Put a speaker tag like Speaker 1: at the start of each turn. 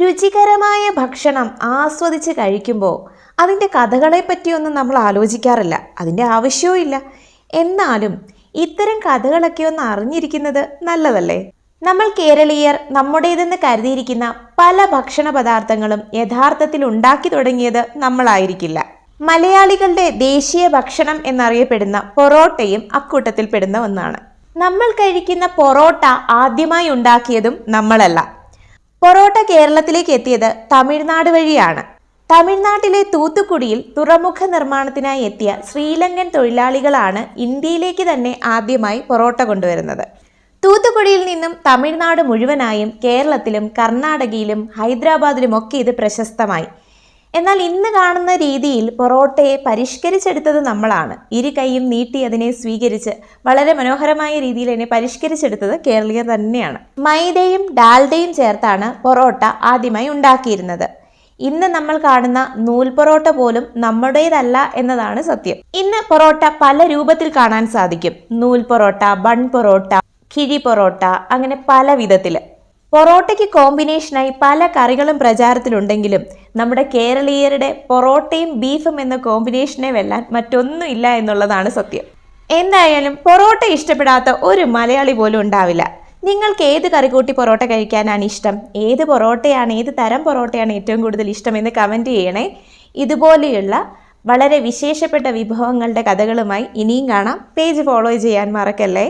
Speaker 1: രുചികരമായ ഭക്ഷണം ആസ്വദിച്ച് കഴിക്കുമ്പോൾ അതിന്റെ കഥകളെപ്പറ്റിയൊന്നും നമ്മൾ ആലോചിക്കാറില്ല. അതിന്റെ ആവശ്യവും ഇല്ല. എന്നാലും ഇത്തരം കഥകളൊക്കെ ഒന്ന് അറിഞ്ഞിരിക്കുന്നത് നല്ലതല്ലേ? നമ്മൾ കേരളീയർ നമ്മുടേതെന്ന് കരുതിയിരിക്കുന്ന പല ഭക്ഷണ പദാർത്ഥങ്ങളും യഥാർത്ഥത്തിൽ ഉണ്ടാക്കി തുടങ്ങിയത് നമ്മളായിരിക്കില്ല. മലയാളികളുടെ ദേശീയ ഭക്ഷണം എന്നറിയപ്പെടുന്ന പൊറോട്ടയും അക്കൂട്ടത്തിൽപ്പെടുന്ന ഒന്നാണ്. നമ്മൾ കഴിക്കുന്ന പൊറോട്ട ആദ്യമായി ഉണ്ടാക്കിയതും നമ്മളല്ല. പൊറോട്ട കേരളത്തിലേക്ക് എത്തിയത് തമിഴ്നാട് വഴിയാണ്. തമിഴ്നാട്ടിലെ തൂത്തുക്കുടിയിൽ തുറമുഖ നിർമ്മാണത്തിനായി എത്തിയ ശ്രീലങ്കൻ തൊഴിലാളികളാണ് ഇന്ത്യയിലേക്ക് തന്നെ ആദ്യമായി പൊറോട്ട കൊണ്ടുവരുന്നത്. തൂത്തുക്കുടിയിൽ നിന്നും തമിഴ്നാട് മുഴുവനായും കേരളത്തിലും കർണാടകയിലും ഹൈദരാബാദിലുമൊക്കെ ഇത് പ്രശസ്തമായി. എന്നാൽ ഇന്ന് കാണുന്ന രീതിയിൽ പൊറോട്ടയെ പരിഷ്കരിച്ചെടുത്തത് നമ്മളാണ്. ഇരു കൈയും നീട്ടി അതിനെ സ്വീകരിച്ച് വളരെ മനോഹരമായ രീതിയിൽ അതിനെ പരിഷ്കരിച്ചെടുത്തത് കേരളീയർ തന്നെയാണ്. മൈദയും ഡാൽഡയും ചേർത്താണ് പൊറോട്ട ആദ്യമായി ഉണ്ടാക്കിയിരുന്നത്. ഇന്ന് നമ്മൾ കാണുന്ന നൂൽ പൊറോട്ട പോലും നമ്മുടേതല്ല എന്നതാണ് സത്യം. ഇന്ന് പൊറോട്ട പല രൂപത്തിൽ കാണാൻ സാധിക്കും. നൂൽ പൊറോട്ട ബൺ പൊറോട്ട കിഴി പൊറോട്ട അങ്ങനെ പല വിധത്തിൽ പൊറോട്ടയ്ക്ക് കോമ്പിനേഷനായി പല കറികളും പ്രചാരത്തിലുണ്ടെങ്കിലും നമ്മുടെ കേരളീയരുടെ പൊറോട്ടയും ബീഫും എന്ന കോമ്പിനേഷനെ വെല്ലാൻ മറ്റൊന്നും ഇല്ല എന്നുള്ളതാണ് സത്യം. എന്തായാലും പൊറോട്ട ഇഷ്ടപ്പെടാത്ത ഒരു മലയാളി പോലും ഉണ്ടാവില്ല. നിങ്ങൾക്ക് ഏത് കറി കൂട്ടി പൊറോട്ട കഴിക്കാനാണ് ഇഷ്ടം? ഏത് പൊറോട്ടയാണ് ഏത് തരം പൊറോട്ടയാണ് ഏറ്റവും കൂടുതൽ ഇഷ്ടം എന്ന് കമന്റ് ചെയ്യണേ. ഇതുപോലെയുള്ള വളരെ വിശേഷപ്പെട്ട വിഭവങ്ങളുടെ കഥകളുമായി ഇനിയും കാണാം. പേജ് ഫോളോ ചെയ്യാൻ മറക്കല്ലേ?